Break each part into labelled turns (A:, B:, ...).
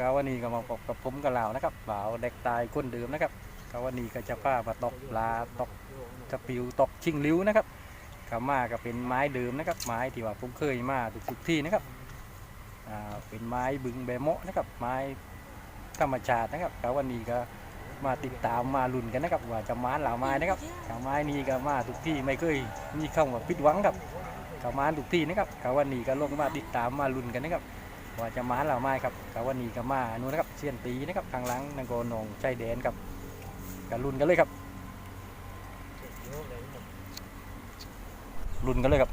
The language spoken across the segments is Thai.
A: กาวันนี้ก็มาพบกับผมกับเรานะครับบ่าวเด็กตายคนเดิมนะครับกาวันนี้ก็จะพามาตกปลาตกจะปิวตกชิงลิ้วนะครับขามาก็เป็นไม้เดิมนะครับ ไม้ที่ว่าผมเคยมาทุกๆที่นะครับอ่าเป็นไม้บึงแบโมะนะครับ ไม้ธรรมชาตินะครับกาวันนี้ก็มาติดตามมาลุ้นกันนะครับว่าจะมานเหล่าไม้นะครับกาไม้นี้ก็มาทุกที่ไม่เคยมีคำว่าผิดหวังครับกามาทุกที่นะครับกาวันนี้ก็ลงมาติดตามมาลุ้นกันนะครับ ว่าจะมาเหล่าไม้ครับกับวันนี้ก็มานู่นนะครับเชียนตีนะครับข้างหลังนังโกนงใจแดนครับกับรุ่นกันเลยครับรุ่นกันเลยครับ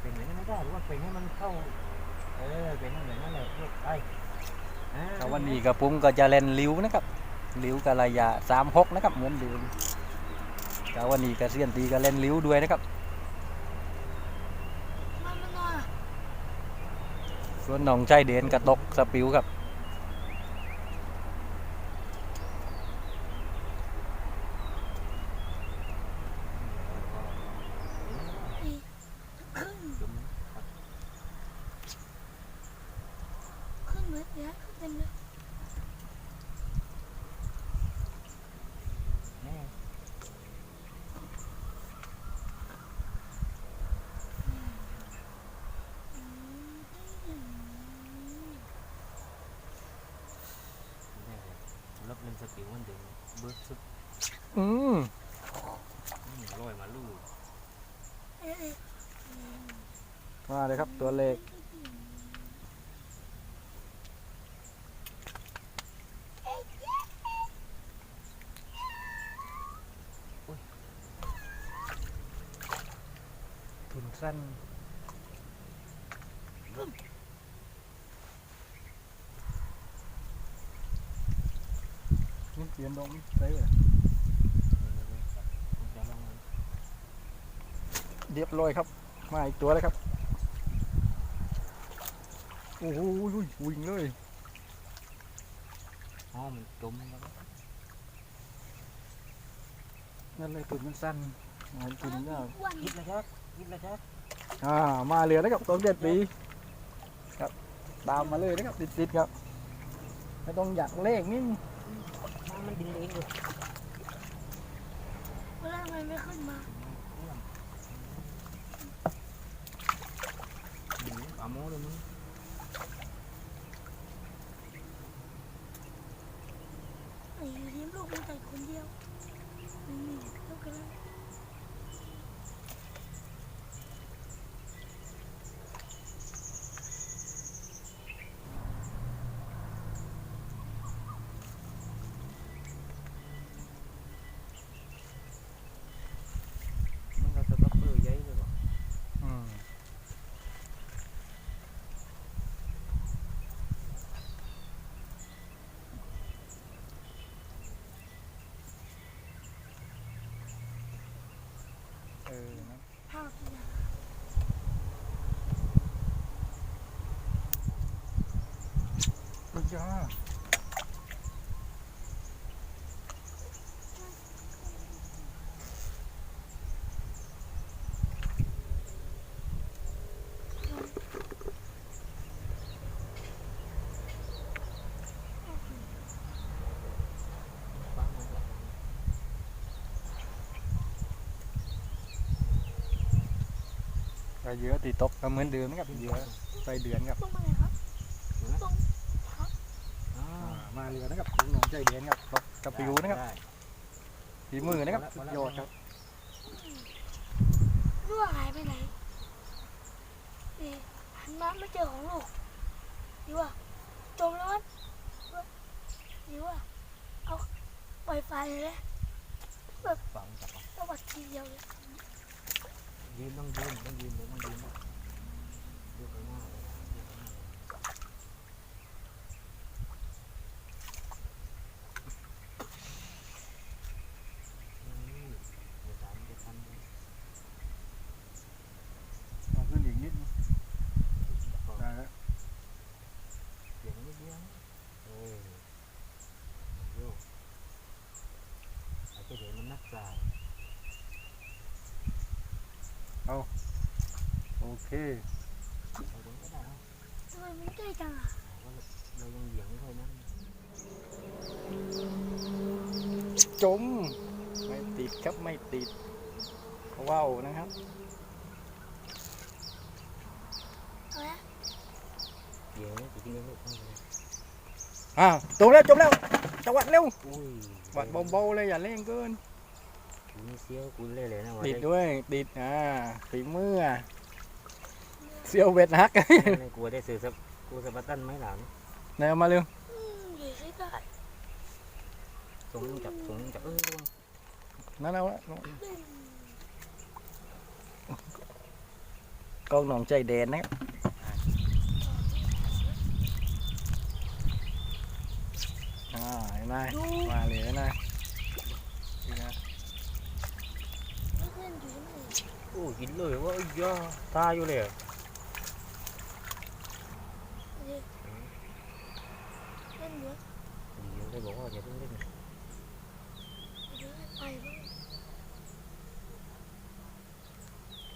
B: เป็นอย่างนั้นไม่ได้หรือว่าเป็นให้มันเข้าเออเป็นอย่างนั้นแหละลูกไปอ่า
A: กับวันนี้กับผมก็จะเล่นลิ้วนะครับลิ้วกับระยะสามหกนะครับเหมือนเดิมกับวันนี้ก็เชียนตีก็เล่นลิ้วด้วยนะครับ
C: มันมันนอนอะ
A: ส่วนน้องใจเดนกระตกสปิวครับ
C: นี่ขึ้น
B: จุ่ม
C: ขึ้นเหมือนเนี้ยขึ้นเต็มเลย
B: แน่
C: อืมอืม
B: แน่เลยลบเงิน สปิวมันดึงเบิร์ดสุด
A: อืม
B: อืมอร่อยมาลูก
C: เอ๊ะเอ๊ะ
A: มาเลยครับตัวเลขทุนสั้นนี่ เปลี่ยนดงใส่เลย
B: ผมจะลองมัน
A: เรียบร้อยครับ มาอีกตัวเลยครับ โอ้โหวิ่งเลย
B: อ๋อมันจมแล้ว
A: นั่นเลยตุนมันสั้นงานตุนยาว
C: อ้วน
B: ยิบเลยครับยิบเลยครับ
A: อ่ามาเรือนะครับตองเด็ดปีครับ ตามมาเลยนะครับติดๆครับ ไม่ต้องอยากเลขนี่
B: น้ำ มันบินเองเลย
C: แล้วทำไมไม่ขึ้นมา
B: บินอาโม้เลยมั้ง
C: ไอ้ทีมลูกมันแต่คนเดียวไม่มีเท่ากันแล้ว
B: มันก็จะต้องเปื่อยใหญ่เลยว่ะ
A: อืม เออนะ
C: ภาพเนี่ย
A: สุดยอด
B: ฟังมันก่อน
A: ก็เยอะตีตกก็เหมือนเดิมนะครับเยอะไปเดือนครับ ใจเดือนครับตกกระปิวนะครับ
B: ได้
A: ฝีมือนะครับสุดยอดครับ
C: รั่วหายไปไหนนี่หันมาไม่เจอของลูกดีว่าจมแล้วมั้งดีว่าเอาปล่อยไฟเลยนะ
B: ฝังกลับมา
C: สวัสดีเดียวเลย
B: ยืนต้องยืนต้องยืนเลยต้องยืนยกไปหน้าเลยยกไปหน้านี่เดี๋ยวตามเดี๋ยวทัน
A: เอาขึ้นอีกนิด
B: ก่อน
A: ได้แล้ว
B: เสียงนิดเดียวเออโยกไอ้เจ้าเดี๋ยวมันนั กจ่าย
A: โอ้โอเค
B: เราเดินก็ได้นะ
C: ทำไมมันใกล้จังอะ
B: เรายังเหยียงไม่ค่อยนั่น
A: จม ไม่ติดครับไม่ติดว้าวนะครับ
C: เอาไหม
B: เหยียงนี่จริงๆลูกไม่เป็นไร
A: อ้าวจมแล้วจมแล้วจังหวัดเร็ว
B: อุ้ย
A: หวัดเบาๆเลยอย่าเร่งเกิน
B: กูนี่เสี้ยวกูเล่เลยนะว่า
A: ติด
B: ได้
A: ด้วยติดอ่าฝีมืออะเซียวเบ็ดฮัก
B: ไม่กลัวได้ซื้อสักกูสะบัดตันไหมหลาน
A: ไหนเอามาเร็ว
C: อืมอยู่ใกล้
B: ส่งมึงจับส่งมึงจับเออระวัง
A: นั่นเอาละ
C: ๆเล่น
A: กองหนองใจแดนนะครับอ่าเห็นไหม
C: ดู
A: มาเลยเห็นไหมนี่นะ
C: เล่นอยู่นี่
B: โอ้ยกินเลยว่าอ้ยย่าตายอยู่เลยอะ
C: เล่นเล่นเยอะ
B: เดี๋ยวได้บอกว่าอย่าเพิ่งเล่น
C: เดี๋ยวให้ไปบ้าง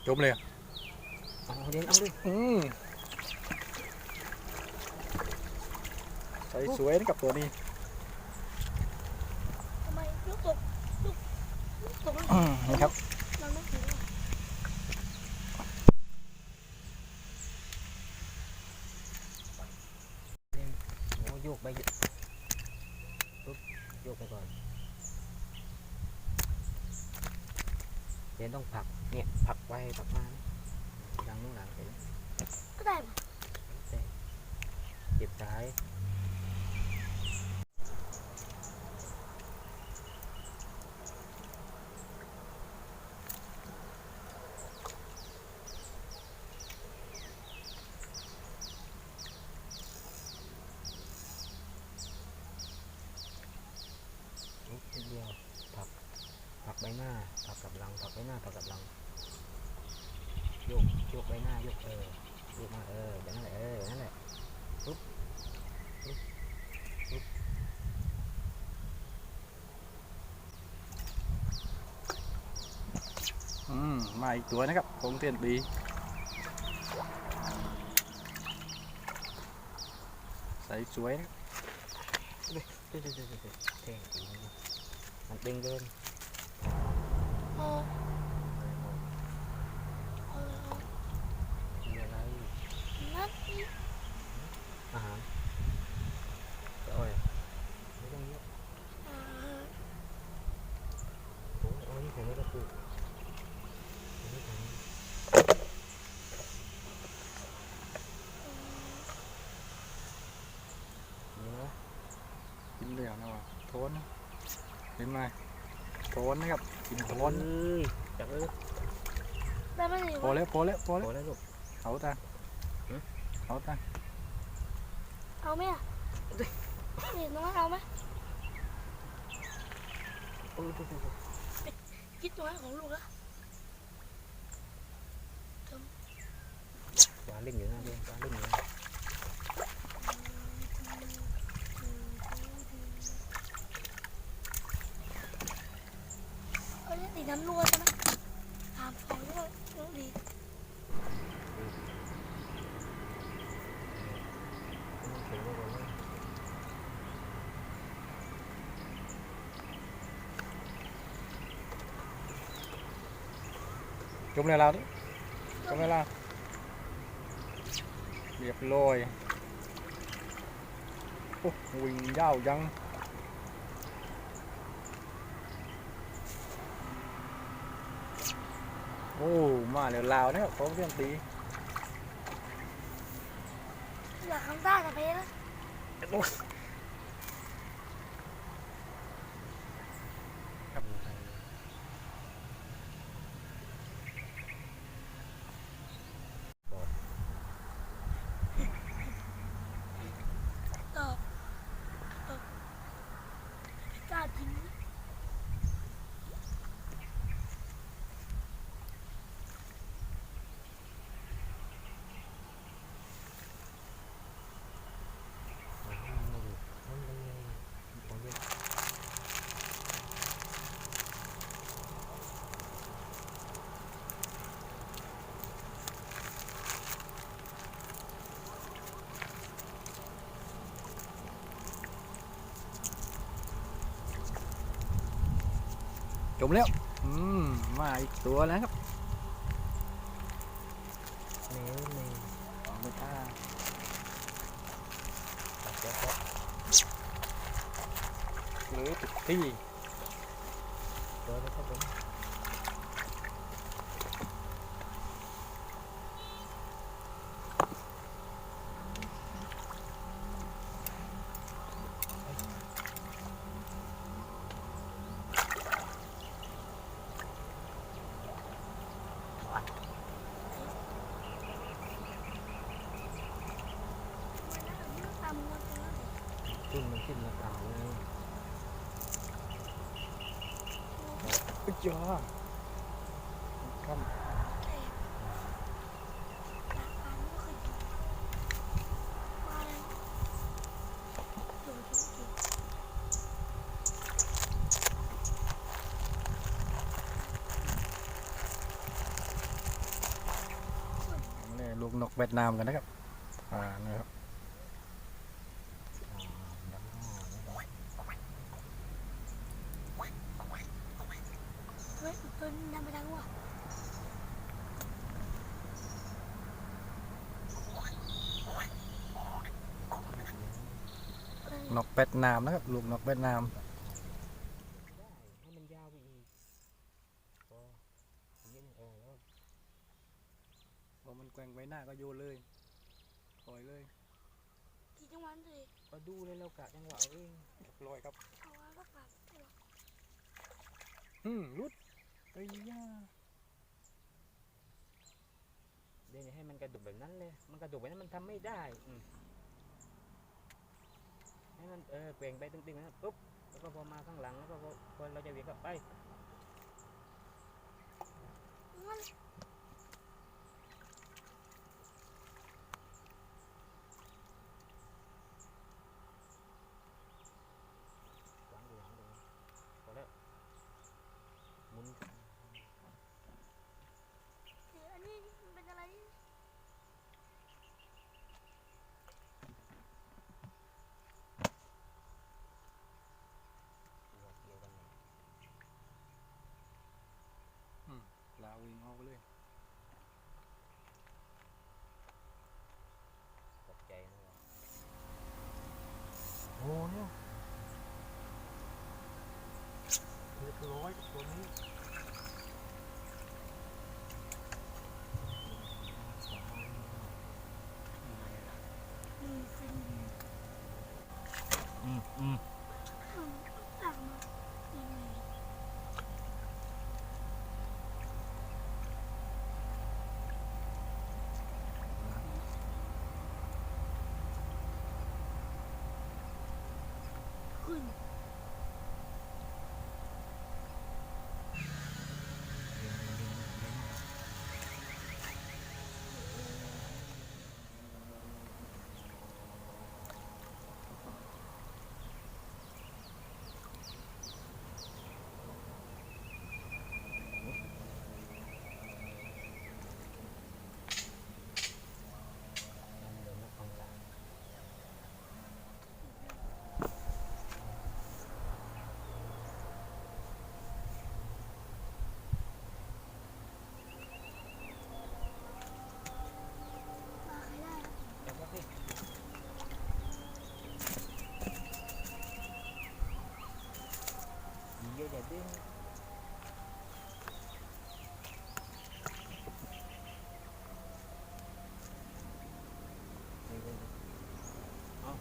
A: จมเลยอะ
B: เอาเล่นเอาดิ
A: อืมใส่สวยนะกับตัวนี้
C: ทำไมลูกตกลูกลูกตกมัน
A: อืมนี่ครับ
C: มันไม่ถึงอะ
B: โอ้โยกไปโยกปุ๊บโยกไปก่อนเดี๋ยวต้องผลักเนี่ยผลักไว้ผลักมานะดังนู้นหลังเห็นไหม
C: ก็ได้ปะ
B: เจ็บซ้ายนิดเดียวผลักผลักใบ หน้าผักกับหลังผักใบหน้าผักกับหลังโยกโยกใบหน้าโยกเออโยกมาเออแบบนั้นแหละเออแบบนั่นแหละ
A: อืมมาอีกตัวนะครับคงเทียนปีใส่สวยนะ
B: เด้อเด้อเด้อเด้อเด้อแทงจริงนะมันตึงเกิน
C: เอาเอาเอา
B: มีอะไร
C: นัดนี้
B: อาหารจะเอาอะไม่ต้องเยอะ
C: อ่า
B: โอ้ยเอานี่ผมไม่กระปุกอันนี้ผมนี่นะ
A: กินเหลืองนะวะโทนนะเห็นไหมโทนนะครับ กินโทน
B: เอ้ยจับเลย
C: ได้ไหมนี่
A: พอแล้วพอแล้วพอ
B: พ
A: แล้ว
B: อแล้วลูก
A: เอาตา
B: หือ
A: เอาตา
C: เอาไหมอะนี่น้องเอาไหม
B: โอ้ยดูดูดู
C: คิดตัวให้ของลูกอะ
B: ปลาเล่นอยู่นะเพื่อนปลาเล่นอยู่ น้ำ
C: นัวใช่ไหมถามฟองด้วยน้องดี
B: มันเขียวไว้ก่
A: มเลยเราดิจุ่มเลยเราเรียบร้อยโอ้วิ่งยาวยังโอ้ มาเร็วลาวนะครับคงเทียนปี
C: อยากทำได้แต่เพลนะ
B: ครับ
C: ตอบตอบไม่กล้ากินนะ
B: ไม่ดี
A: จมแล้ว อืม มาอีกตัวแล้วครับ
B: เนื้อเนื้อ
A: สองตัวท่า
B: ตัดเจ้าก็
A: หรือติดที่
B: ตัวแล้วก็ผม
C: ตามมือกันแล้ว
B: ขึ้นมันขึ้นมาต่ำเลย
A: อุ๊ยจ้าครับ
C: เอ๊ะจากการไม่เคยกินมาเลยดูดูดู
A: นี่ลูกนกเวียดนามกันนะครับ อ่านะครับ
B: อ่าดับหน้าแล้วก็
C: เฮ้ยตัวนี้ทำไปทางว่ะ
A: นกเวียดนามนะครับ ลูกนกเวียดนาม
B: ได้ให้มันยาวไปอีกพอยิ่งเออแล้ว
A: พอมันแกว่งไว้หน้าก็โยนเลยปล่อยเลย
C: กี่จังหวัดเลย
B: ก็ดูเลยเรากะจังหวะเอาเอง
A: เรียบร้อยครับ
C: เอาไว้ก็ปัดตัว
A: อืมรุดเอ้ยย่า
B: เดี๋ยวนี้ให้มันกระดุกแบบนั้นเลย มันกระดุกแบบนั้นมันทำไม่ได้อืม ให้มันเออเปล่งไปตึงๆนะปุ๊บแล้วก็พอมาข้างหลังแล้วก็พอเราจะเวียงกลับไป
C: มัน
B: หลังดูหลังดูพอแล้วหมุน
C: เดี๋ยวอันนี้มันเป็นอะไร
B: ตัวเดียวกันเลย
A: ลาวิ่งออกไปเลย
B: ตกใจนะว่าโอ้ เรียบร้อยตัวนี้
C: มีฟิน
B: อืมอืม
C: อืมต่างมายังไง ขึ้น
B: นั่นเดินนักฟังหลัง
C: มาใครได้
B: เดี๋ยวก็สิเยอะอย่าดึงนี่เลยเอา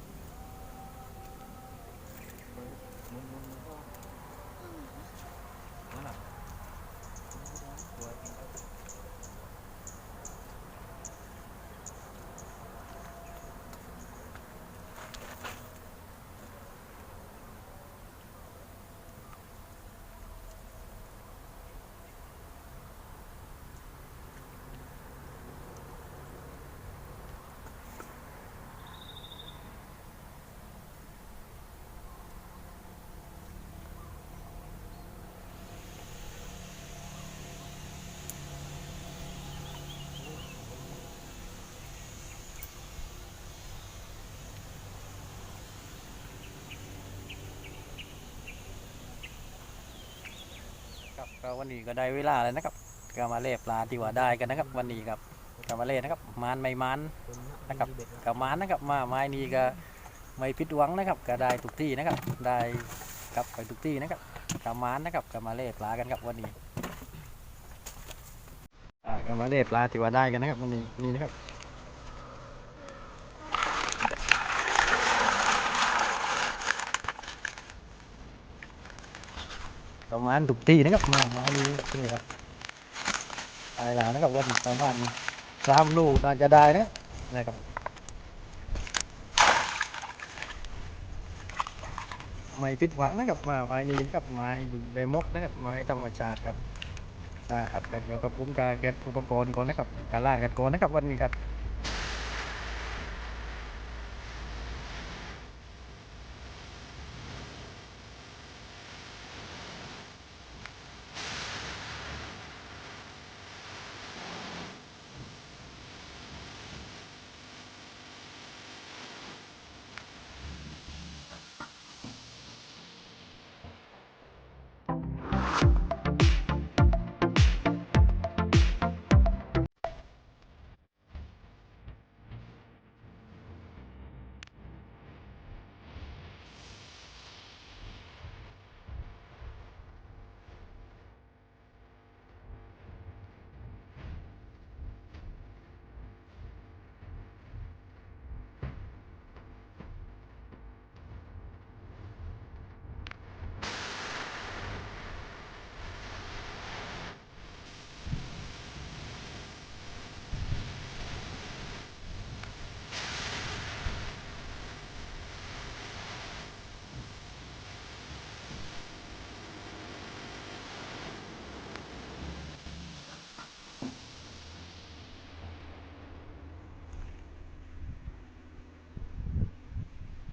B: หมุนหมุนหมุนก็นั่นน่ะสวยจริงครับ
A: ก็วันนี้ก็ได้เวลาแล้วนะครับก็มาเล่ปลาที่ว่าได้กันนะครับ วันนี้ครับก็มาเล่นะครับมานไม่มานนะครับกับมานนะครับมาไม้นี้ก็ไม่ผิดหวังนะครับ ก็ได้ทุกที่นะครับ ได้กลับไปทุกที่นะครับกับมานนะครับก็มาเล่ปลากันครับวันนี้ก็มาเล่ปลาที่ว่าได้กันนะครับวันนี้นี่นะครับ ประมาณทุกที่นะครับมาไม้นี้นี่ครับได้แล้วนะครับวันประมาณสามลูกน่าจะได้นะนะครับไม่ผิดหวังนะครับมาไม้นี้ครับไม้ใบมกนะครับไม้ธรรมชาติครับนะครับแต่เดี๋ยวกับผมการเก็บอุปกรณ์ก่อนนะครับการล่ากันก่อนนะครับวันนี้ครับ